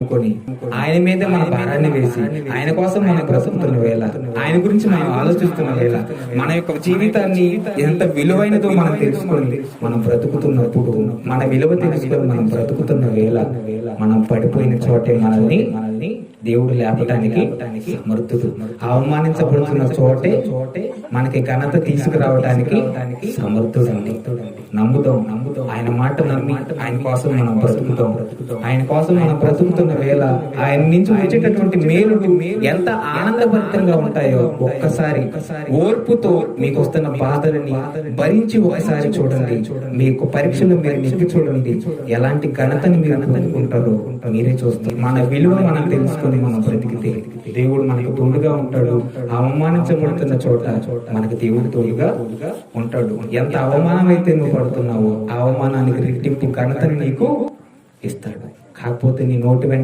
కొని ఆయన మీదే మన భారాన్ని వేసి ఆయన కోసం మనం బ్రతుకుతున్న వేళ ఆయన గురించి మనం ఆలోచిస్తున్న వేళ మన యొక్క జీవితాన్ని ఎంత విలువైనదో మనం తెలుసుకొని మనం బ్రతుకుతున్నప్పుడు మన విలువ తెలుసుకొని మనం బ్రతుకుతున్న వేళ మనం పడిపోయిన చోటే మనల్ని మనల్ని దేవుడు లేపటానికి సమర్థుడు. అవమానించబడుతున్న చోటే చోటే మనకి ఘనత తీసుకురావడానికి సమర్థుడు నమ్ముదాం నమ్ముదాం ఆయన మాట నమ్మి ఆయన కోసం మనం బ్రతుకుతాం. ఆయన కోసం మనం బ్రతుకుతున్న వేళ ఆయన నుంచి వచ్చేటటువంటి మేలుడు ఎంత ఆనందభరితంగా ఉంటాయో ఒక్కసారి ఓర్పుతో మీకు వస్తున్న బాధలని భరించి ఒకసారి చూడండి. మీకు పరీక్షలు మీరు నెగ్గి చూడండి. ఎలాంటి ఘనతని మీరు పొందుకుంటారో మీరే చూస్తారు. మన విలువ మనం తెలుసుకొని మనం బ్రతికితే దేవుడు మనకు తోడుగా ఉంటాడు. అవమానించబడుతున్న చోట మనకు దేవుడు తోడుగా ఉంటాడు. ఎంత అవమానం అయితే నువ్వు పడుతున్నావో ఆ అవమానానికి రెట్టింపు ఘనతను నీకు ఇస్తాడు. కాకపోతే నీ నోటి వెంట